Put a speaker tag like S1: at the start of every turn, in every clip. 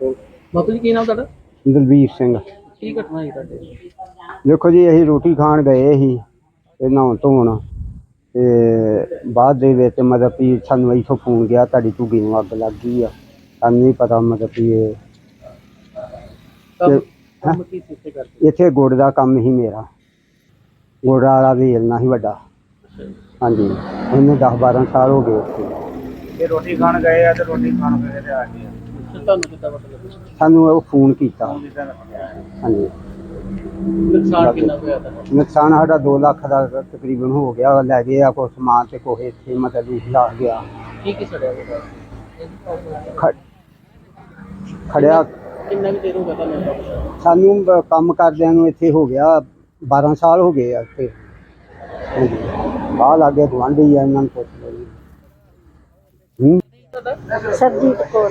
S1: ਬਾਪੂ ਜੀ ਕੀ ਨਾਮ ਤੁਹਾਡਾ?
S2: ਦਲਬੀਰ ਸਿੰਘ।
S1: ਕੀ ਘਟਨਾ ਹੋਈ ਤੁਹਾਡੇ
S2: ਦੇਖੋ ਜੀ ਅਸੀਂ ਰੋਟੀ ਖਾਣ ਗਏ ਸੀ ਤੇ ਨਹਾਉਣ ਧੋਣ ਤੇ ਬਾਅਦ ਦੇ ਵਿੱਚ ਮਤਲਬ ਵੀ ਸਾਨੂੰ ਇੱਥੋਂ ਫੋਨ ਗਿਆ ਤੁਹਾਡੀ ਝੁੱਗੀ ਨੂੰ ਅੱਗ ਲੱਗ ਗਈ ਆ। ਸਾਨੂੰ ਨਹੀਂ ਪਤਾ ਮਤਲਬ ਵੀ ਇਹ
S1: ਕੰਮ
S2: ਤੇ-
S1: ਕੰਮ ਕੀ ਸੀ ਇੱਥੇ ਕਰਦੇ
S2: ਇੱਥੇ ਗੁੜ ਦਾ ਕੰਮ ਹੀ ਮੇਰਾ। ਗੁੜ ਵਾਲਾ ਵੇਲਣਾ ਸੀ ਵੱਡਾ। ਹਾਂਜੀ। ਇਹਨੂੰ 10 12 ਸਾਲ ਹੋ ਗਏ ਉੱਥੇ
S3: ਇਹ ਰੋਟੀ ਖਾਣ ਗਏ ਆ ਤੇ ਰੋਟੀ ਖਾਣ ਗਏ ਤੇ ਆ ਗਏ
S1: ਤੁਹਾਨੂੰ ਕਿੱਦਾਂ ਪਤਾ ਲੱਗਾ
S2: ਸਾਨੂੰ ਉਹ ਫੋਨ ਕੀਤਾ। ਹਾਂਜੀ।
S1: ਨੁਕਸਾਨ ਕਿੰਨਾ ਕੁ ਹੋਇਆ ਤੁਹਾਡਾ?
S2: ਨੁਕਸਾਨ ਸਾਡਾ 2 ਲੱਖ ਦਾ ਤਕਰੀਬਨ ਹੋ ਗਿਆ। ਲੈ ਗਏ ਆ ਕੋਈ ਸਮਾਨ ਤੇ ਕੋਈ ਇੱਥੇ ਮਤਲਬ ਲਾ ਗਿਆ।
S1: ਕੀ ਕੀ ਸੜਿਆ ਹੋਇਆ?
S2: ਖ- ਖੜਿਆ।
S1: ਕਿੰਨਾ ਵੀ ਦੇਰ ਹੋ ਗਿਆ ਤੁਹਾਨੂੰ ਇਹਦਾ ਪਤਾ?
S2: ਸਾਨੂੰ ਬ- ਕੰਮ ਕਰਦਿਆਂ ਨੂੰ ਇੱਥੇ ਹੋ ਗਿਆ। 12 ਸਾਲ ਹੋ ਗਏ ਆ ਇੱਥੇ। ਆ ਲਾਗੇ ਗੁਆਂਢੀ ਆ ਇਹਨਾਂ ਨੂੰ ਪੁੱਛ ਲਓ ਜੀ। ਹੂੰ?
S4: ਸਰਜੀਤ ਕੌਰ।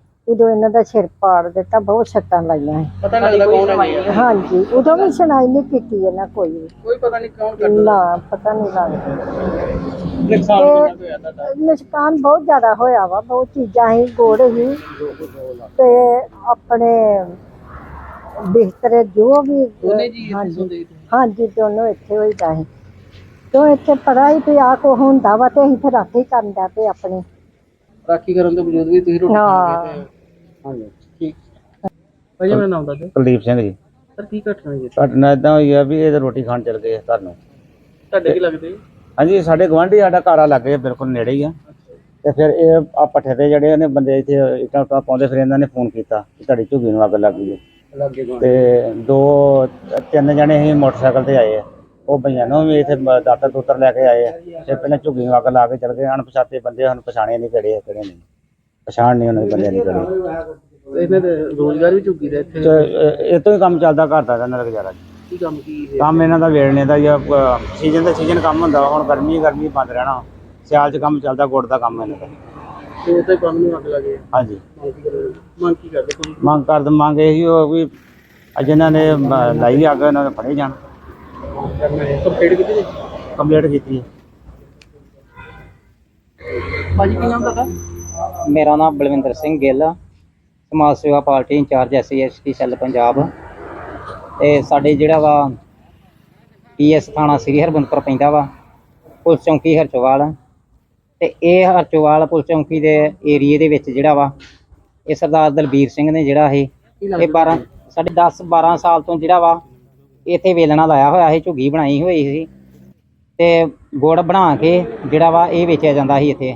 S4: ਉਦੋਂ ਇਹਨਾਂ ਦਾ ਸਿਰ ਪਾੜ ਦਿੱਤਾ ਬਹੁਤ ਸੱਟਾਂ ਲਾਈਆਂ।
S1: ਪਤਾ ਨਹੀਂ ਲੱਗਦਾ ਕੌਣ ਹੈ
S4: ਹਾਂਜੀ ਉਦੋਂ ਵੀ ਸੁਣਾਈ ਨਹੀਂ ਕੀਤੀ ਇਹਨਾਂ ਕੋਈ ਵੀ।
S1: ਕੋਈ ਪਤਾ ਨਹੀਂ ਕੌਣ ਕਰਦਾ
S4: ਨਾ ਪਤਾ ਨਹੀਂ ਲੱਗਦਾ।
S1: ਨੁਕਸਾਨ ਕਿੰਨਾ ਹੋਇਆ ਤੁਹਾਡਾ?
S4: ਨੁਕਸਾਨ ਬਹੁਤ ਜ਼ਿਆਦਾ ਹੋਇਆ ਵਾ ਬਹੁਤ ਚੀਜ਼ਾਂ ਹੀ ਗੋੜ ਹੀ ਤੇ ਆਪਣੇ ਬਿਸਤਰੇ ਜੋ ਵੀ ਹਾਂਜੀ ਹਾਂਜੀ ਦੋਨੋਂ ਇੱਥੇ ਹੋਈ ਦਾ ਸੀ। ਤੋਂ ਇੱਥੇ ਪੜਾ ਹੀ ਪਿਆ ਕੋ ਹੁੰਦਾ ਵਾ ਤੇ ਅਸੀਂ ਫਿਰ ਰਾਖੀ ਕਰਦਾ ਤੇ ਆਪਣੀ।
S1: ਰਾਖੀ ਕਰਨ ਤੋਂ ਬਜੂਦ ਵੀ ਤੁਸੀਂ ਰੋਟੀ
S4: ਹਾਂ।
S1: ਖਾਂਦੇ ਤੇ
S2: ਹਾਂਜੀ
S1: ਠੀਕ। ਭਾਜੀ ਮੇਰਾ ਨਾਮ ਦੱਸ ਦਿਓ।
S3: ਕੁਲਦੀਪ ਸਿੰਘ ਜੀ।
S1: ਸਰ ਕੀ ਘਟਨਾ ਹੋਈ ਹੈ
S3: ਸਾਡੇ ਨਾਲ ਇਦਾਂ ਹੋਈ ਆ ਵੀ ਇਹ ਤਾਂ ਰੋਟੀ ਖਾਣ ਚਲ ਗਏ ਆ ਘਰ। ਨੂੰ
S1: ਤੁਹਾਡੇ ਕੀ ਲੱਗਦੇ?
S3: ਹਾਂਜੀ ਸਾਡੇ ਗਵਾਂਢੀ ਸਾਡਾ ਘਰ ਆ ਲੱਗੇ ਬਿਲਕੁਲ ਨੇੜੇ ਹੀ ਆ। ਤੇ ਫਿਰ ਇਹ ਆ ਪੱਠੇ ਤੇ ਜਿਹੜੇ ਨੇ ਬੰਦੇ ਇੱਥੇ ਇੱਟਾਂ ਉੱਟਾਂ ਪਾਉਂਦੇ ਫਿਰ ਇਹਨਾਂ ਨੇ ਫੋਨ ਕੀਤਾ ਕਿ ਤੁਹਾਡੀ ਝੁੱਗੀ ਨੂੰ ਅੱਗ ਲੱਗ ਗਈ ਹੈ। ਤੇ ਦੋ ਤਿੰਨ ਜਣੇ ਹੀ ਮੋਟਰਸਾਈਕਲ ਤੇ ਆਏ ਆ। ਉਹ ਭਈਆਂ ਨੂੰ ਵੀ ਇੱਥੇ ਮ- ਦਾਤਰ ਦੂਤਰ ਲੈ ਕੇ ਆਏ ਆ। ਤੇ ਪਹਿਲਾਂ ਝੁੱਗੀ ਨੂੰ ਅੱਗ ਲਾ ਕੇ ਚਲ ਗਏ। ਅਣਪਛਾਤੇ ਬੰਦੇ ਸਾਨੂੰ ਪਛਾਣੇ ਨਹੀਂ ਕਿਹੜੇ ਆ ਕਿਹੜੇ ਨਹੀਂ। ਪਛਾਣ ਨਹੀਂ ਉਹਨਾਂ ਦੇ ਬੰਦਿਆਂ ਦੀ
S1: ਇਹਨਾਂ ਦੇ ਰੋਜ਼ਗਾਰ ਵੀ ਝੁੱਗੀ ਦਾ ਇੱਥੇ।
S3: ਤੇ ਇਹ- ਤੋਂ ਹੀ ਕੰਮ ਚੱਲਦਾ ਘਰ ਦਾ ਇਹਨਾਂ ਦਾ ਗੁਜ਼ਾਰਾ ਜੀ।
S1: ਕੀ ਕੰਮ ਕੀ ਹੈ
S3: ਕੰਮ ਇਹਨਾਂ ਦਾ ਵੇਲਣੇ ਦਾ ਜਾਂ ਸੀਜ਼ਨ ਦਾ ਸੀਜ਼ਨ ਕੰਮ ਹੁੰਦਾ। ਹੁਣ ਗਰਮੀ ਗਰਮੀ ਬੰਦ ਰਹਿਣਾ ਸਿਆਲ 'ਚ ਕੰਮ ਚੱਲਦਾ ਗੁੜ ਦਾ ਕੰਮ ਇਹਨਾਂ ਦਾ।
S1: ਤੇ ਉਹ ਤੇ ਕੰਮ ਨੂੰ ਅੱਗ ਲੱਗੇ
S3: ਹਾਂਜੀ।
S1: ਮੰਗ ਕੀ ਕਰਦੇ? ਮੰਗ ਕੀ ਕਰਦੇ ਕੋਈ
S3: ਮੰਗ ਕਰਦੇ ਮੰਗ ਇਹੀ ਹੋ ਵੀ ਅੱਜ ਇਹਨਾਂ ਨੇ ਲਾਈ ਅੱਗ ਇਹਨਾਂ ਨੇ ਫੜੇ ਜਾਣ।
S1: ਕੰਪਲੀਟ ਕੀਤੀ ਜੀ?
S3: ਕੰਪਲੀਟ ਕੀਤੀ ਹੈ।
S1: ਭਾਜੀ ਕੀ ਨਾਮ ਤੁਹਾਡਾ?
S5: ਮੇਰਾ ਨਾਮ Balwinder Singh Gill Samaj Seva Party incharge SC ST cell Punjab. ਤੇ ਸਾਡੇ ਜਿਹੜਾ ਵਾ ਪੀਐਸ ਥਾਣਾ ਸ੍ਰੀ ਹਰਬੰਦਪੁਰ ਪੈਂਦਾ ਵਾ ਪੁਲਿਸ ਚੌਂਕੀ ਹਰਚੋਵਾਲ ਤੇ ਇਹ ਹਰਚੋਵਾਲ ਪੁਲਿਸ ਚੌਂਕੀ ਦੇ ਏਰੀਏ ਦੇ ਵਿੱਚ ਜਿਹੜਾ ਵਾ ਇਹ ਸਰਦਾਰ ਦਲਬੀਰ ਸਿੰਘ ਨੇ ਜਿਹੜਾ ਇਹ ਇਹ 12 ਸਾਡੇ 10 12 ਸਾਲ ਤੋਂ ਜਿਹੜਾ ਵਾ ਇੱਥੇ ਵੇਲਣਾ ਲਾਇਆ ਹੋਇਆ ਸੀ ਝੁੱਗੀ ਬਣਾਈ ਹੋਈ ਸੀ। ਤੇ ਗੁੜ ਬਣਾ ਕੇ ਜਿਹੜਾ ਵਾ ਇਹ ਵੇਚਿਆ ਜਾਂਦਾ ਸੀ ਇੱਥੇ।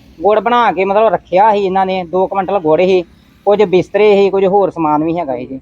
S5: ਗੁੜ ਬਣਾ ਕੇ ਮਤਲਬ ਰੱਖਿਆ ਸੀ ਇਹਨਾਂ ਨੇ 2 ਕੁਇੰਟਲ ਗੁੜ ਸੀ, ਕੁਝ ਬਿਸਤਰੇ ਸੀ, ਕੁਝ ਹੋਰ ਸਮਾਨ ਵੀ ਹੈਗਾ ਸੀ। ਜੀ